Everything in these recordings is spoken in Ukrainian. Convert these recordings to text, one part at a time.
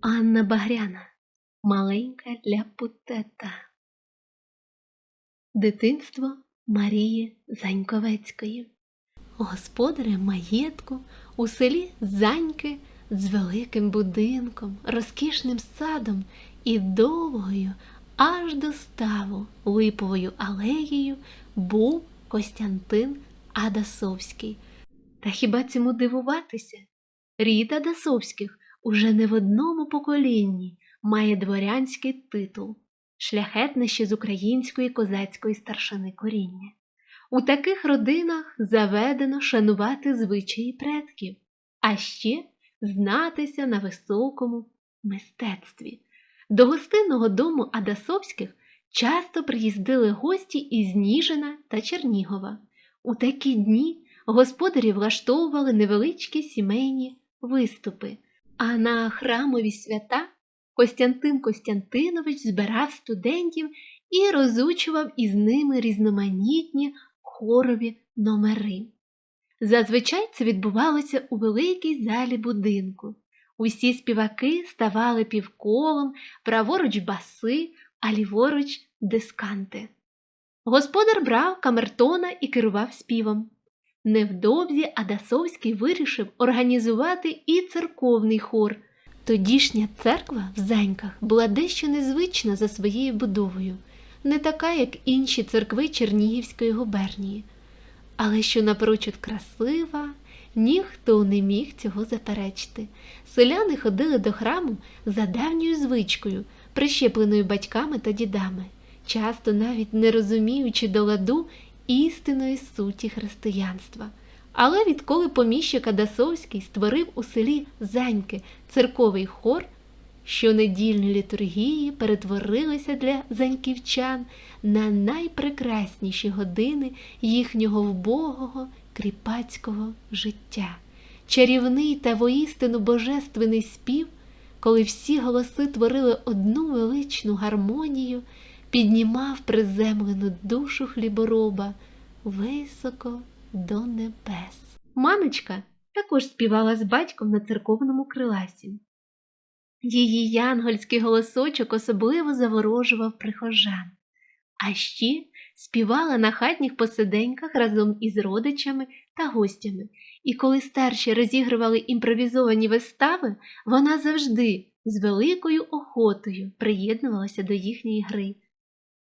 Анна Багряна, маленька ляпутета. Дитинство Марії Заньковецької. Господарем маєтку у селі Заньки з великим будинком, розкішним садом і довгою аж до ставу липовою алеєю був Костянтин Адасовський. Та хіба цьому дивуватися? Рід Адасовських уже не в одному поколінні має дворянський титул, шляхетне ще з української козацької старшини коріння. У таких родинах заведено шанувати звичаї предків, а ще знатися на високому мистецтві. До гостинного дому Адасовських часто приїздили гості із Ніжина та Чернігова. У такі дні господарі влаштовували невеличкі сімейні виступи, а на храмові свята Костянтин Костянтинович збирав студентів і розучував із ними різноманітні хорові номери. Зазвичай це відбувалося у великій залі будинку. Усі співаки ставали півколом, праворуч баси, а ліворуч дисканти. Господар брав камертона і керував співом. Невдовзі Адасовський вирішив організувати і церковний хор. Тодішня церква в Заньках була дещо незвична за своєю будовою, не така, як інші церкви Чернігівської губернії, але що напрочуд красива, ніхто не міг цього заперечити. Селяни ходили до храму за давньою звичкою, прищепленою батьками та дідами, часто навіть не розуміючи до ладу істинної суті християнства. Але відколи поміщик Адасовський створив у селі Заньки церковий хор, щонедільні літургії перетворилися для заньківчан на найпрекрасніші години їхнього вбогого кріпацького життя. Чарівний та воістину божественний спів, коли всі голоси творили одну величну гармонію, піднімав приземлену душу хлібороба високо до небес. Маночка також співала з батьком на церковному криласі. Її янгольський голосочок особливо заворожував прихожан, а ще співала на хатніх посиденьках разом із родичами та гостями, і коли старші розігрували імпровізовані вистави, вона завжди з великою охотою приєднувалася до їхньої гри.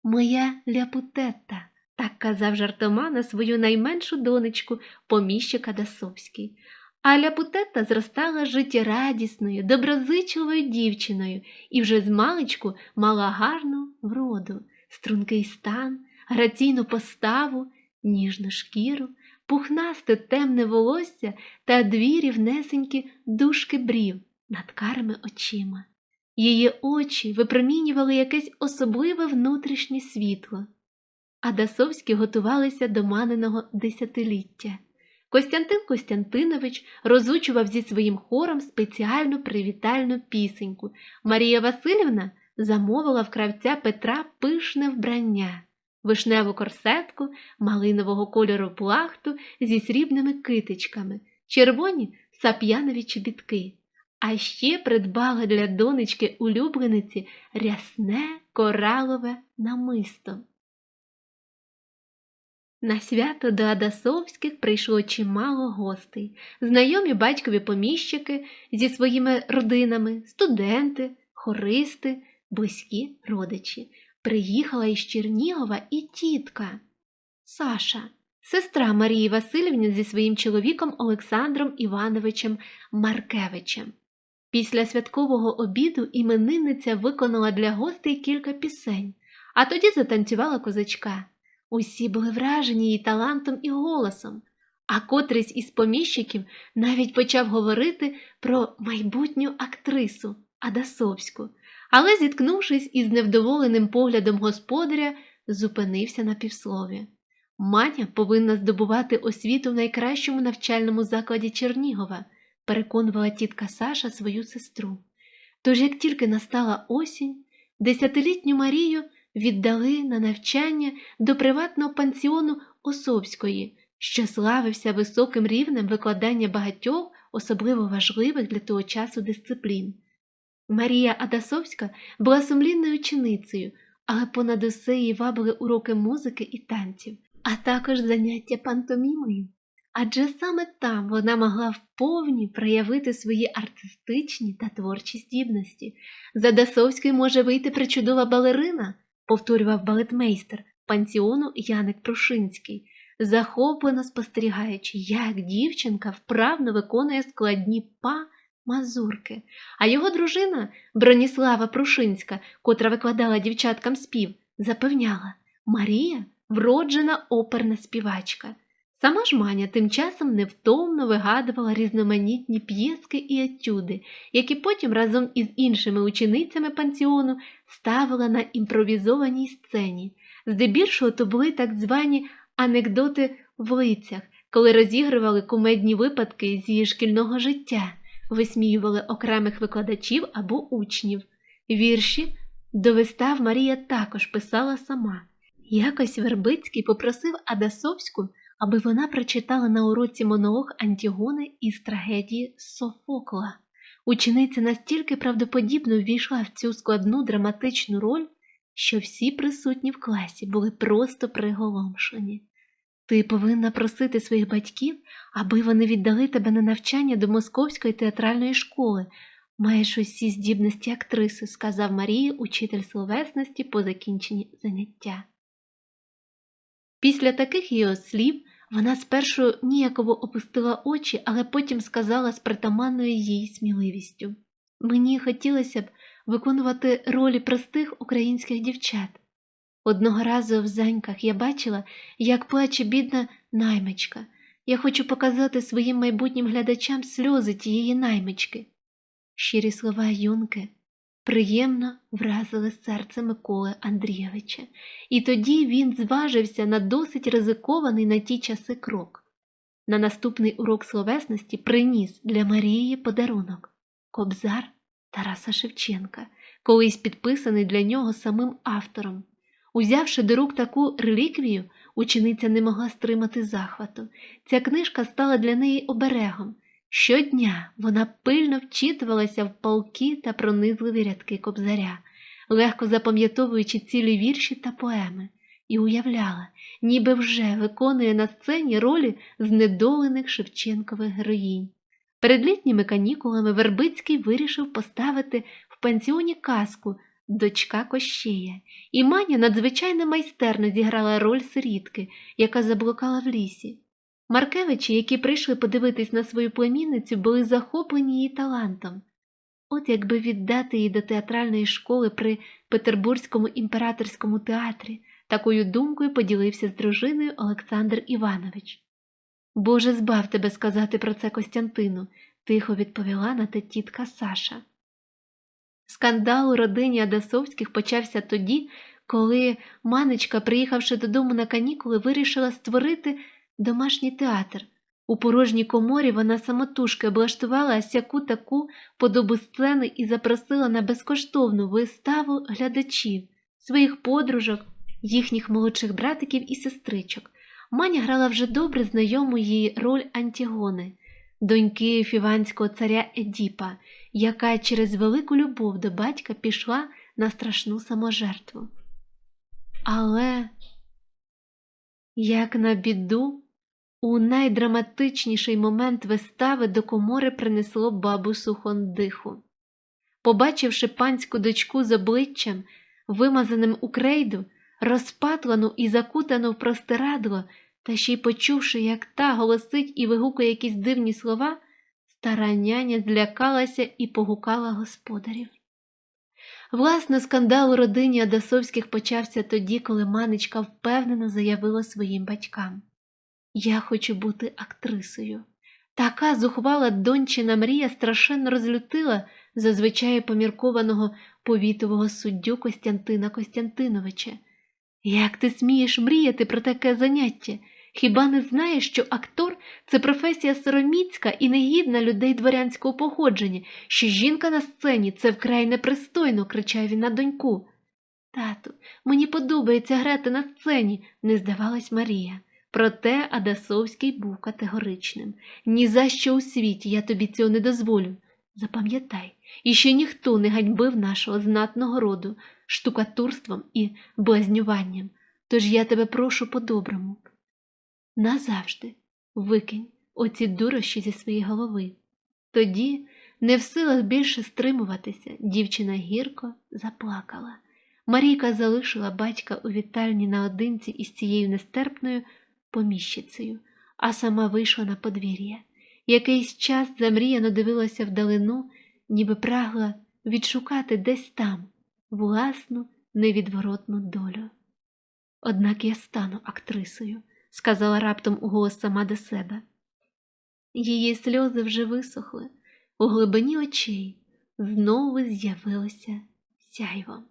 Моя ляпутетта, так казав жартома на свою найменшу донечку, поміщика Дасовський. А ляпутетта зростала життєрадісною, доброзичливою дівчиною і вже з маличку мала гарну вроду, стрункий стан, граційну поставу, ніжну шкіру, пухнасте темне волосся та дві рівнесенькі дужки брів над карими очима. Її очі випромінювали якесь особливе внутрішнє світло. А Дасовські готувалися до маненого десятиліття. Костянтин Костянтинович розучував зі своїм хором спеціальну привітальну пісеньку. Марія Васильівна замовила в кравця Петра пишне вбрання, вишневу корсетку, малинового кольору плахту зі срібними китичками, червоні сап'янові чобітки. А ще придбала для донечки улюблениці рясне коралове намисто. На свято до Адасовських прийшло чимало гостей, знайомі батькові поміщики зі своїми родинами, студенти, хористи, близькі родичі. Приїхала із Чернігова і тітка Саша, сестра Марії Васильівни зі своїм чоловіком Олександром Івановичем Маркевичем. Після святкового обіду іменинниця виконала для гостей кілька пісень, а тоді затанцювала козачка. Усі були вражені її талантом і голосом, а котрийсь із поміщиків навіть почав говорити про майбутню актрису Адасовську, але, зіткнувшись із невдоволеним поглядом господаря, зупинився на півслові. Маня повинна здобувати освіту в найкращому навчальному закладі Чернігова, переконувала тітка Саша свою сестру. Тож, як тільки настала осінь, десятилітню Марію віддали на навчання до приватного пансіону Осовської, що славився високим рівнем викладання багатьох, особливо важливих для того часу дисциплін. Марія Адасовська була сумлінною ученицею, але понад усе її вабили уроки музики і танців, а також заняття пантомімою. Адже саме там вона могла вповні проявити свої артистичні та творчі здібності. За Дасовською може вийти причудова балерина, повторював балетмейстер пансіону Яник Прушинський, захоплено спостерігаючи, як дівчинка вправно виконує складні па мазурки. А його дружина Броніслава Прушинська, котра викладала дівчаткам спів, запевняла Марія вроджена оперна співачка. Сама ж Маня тим часом невтомно вигадувала різноманітні п'єски і етюди, які потім разом із іншими ученицями пансіону ставила на імпровізованій сцені. Здебільшого то були так звані анекдоти в лицях, коли розігрували кумедні випадки зі шкільного життя, висміювали окремих викладачів або учнів. Вірші до вистав Марія також писала сама. Якось Вербицький попросив Адасовську аби вона прочитала на уроці монолог Антігони із трагедії Софокла. Учениця настільки правдоподібно ввійшла в цю складну драматичну роль, що всі присутні в класі були просто приголомшені. Ти повинна просити своїх батьків, аби вони віддали тебе на навчання до Московської театральної школи. Маєш усі здібності актриси, сказав Марії учитель словесності по закінченні заняття. Після таких його слів вона спершу ніяково опустила очі, але потім сказала з притаманною їй сміливістю Мені хотілося б виконувати ролі простих українських дівчат. Одного разу в заньках я бачила, як плаче бідна наймичка. Я хочу показати своїм майбутнім глядачам сльози тієї наймички. Щирі слова юнки приємно вразили серце Миколи Андрійовича, і тоді він зважився на досить ризикований на ті часи крок. На наступний урок словесності приніс для Марії подарунок Кобзар Тараса Шевченка, колись підписаний для нього самим автором. Узявши до рук таку реліквію, учениця не могла стримати захвату. Ця книжка стала для неї оберегом. Щодня вона пильно вчитувалася в палки та пронизливі рядки кобзаря, легко запам'ятовуючи цілі вірші та поеми, і уявляла, ніби вже виконує на сцені ролі знедолених Шевченкових героїнь. Перед літніми канікулами Вербицький вирішив поставити в пансіоні казку Дочка Кощея, і Маня надзвичайно майстерно зіграла роль сирітки, яка заблукала в лісі. Маркевичі, які прийшли подивитись на свою племінницю, були захоплені її талантом. От якби віддати її до театральної школи при Петербурзькому імператорському театрі, такою думкою поділився з дружиною Олександр Іванович. Боже, збав тебе сказати про це Костянтину, тихо відповіла на те тітка Саша. Скандал у родині Адасовських почався тоді, коли манечка, приїхавши додому на канікули, вирішила створити домашній театр. У порожній коморі вона самотужки облаштувала сяку таку подобу сцени і запросила на безкоштовну виставу глядачів, своїх подружок, їхніх молодших братиків і сестричок. Маня грала вже добре знайому їй роль Антігони, доньки фіванського царя Едіпа, яка через велику любов до батька пішла на страшну саможертву. Але, як на біду, у найдраматичніший момент вистави до комори принесло бабу Сухондиху. Побачивши панську дочку з обличчям, вимазаним у крейду, розпатлану і закутану в простирадло, та ще й почувши, як та голосить і вигукує якісь дивні слова, стара няня злякалася і погукала господарів. Власне, скандал у родині Адасовських почався тоді, коли манечка впевнено заявила своїм батькам. Я хочу бути актрисою. Така зухвала дончина мрія страшенно розлютила зазвичай поміркованого повітового суддю Костянтина Костянтиновича. Як ти смієш мріяти про таке заняття? Хіба не знаєш, що актор це професія сороміцька і негідна людей дворянського походження, що жінка на сцені це вкрай непристойно, кричав він на доньку. Тату, мені подобається грати на сцені, не здавалась Марія. Проте Адасовський був категоричним. Ні за що у світі я тобі цього не дозволю. Запам'ятай, і що ніхто не ганьбив нашого знатного роду штукатурством і блазнюванням, тож я тебе прошу по-доброму. Назавжди викинь оці дурощі зі своєї голови. Тоді, не в силах більше стримуватися, дівчина гірко заплакала. Марійка залишила батька у вітальні наодинці із цією нестерпною поміщицею, а сама вийшла на подвір'я. Якийсь час замріяно дивилася вдалину, ніби прагла відшукати десь там власну невідворотну долю. Однак я стану актрисою, сказала раптом уголос сама до себе. Її сльози вже висохли, у глибині очей знову з'явилося сяйво.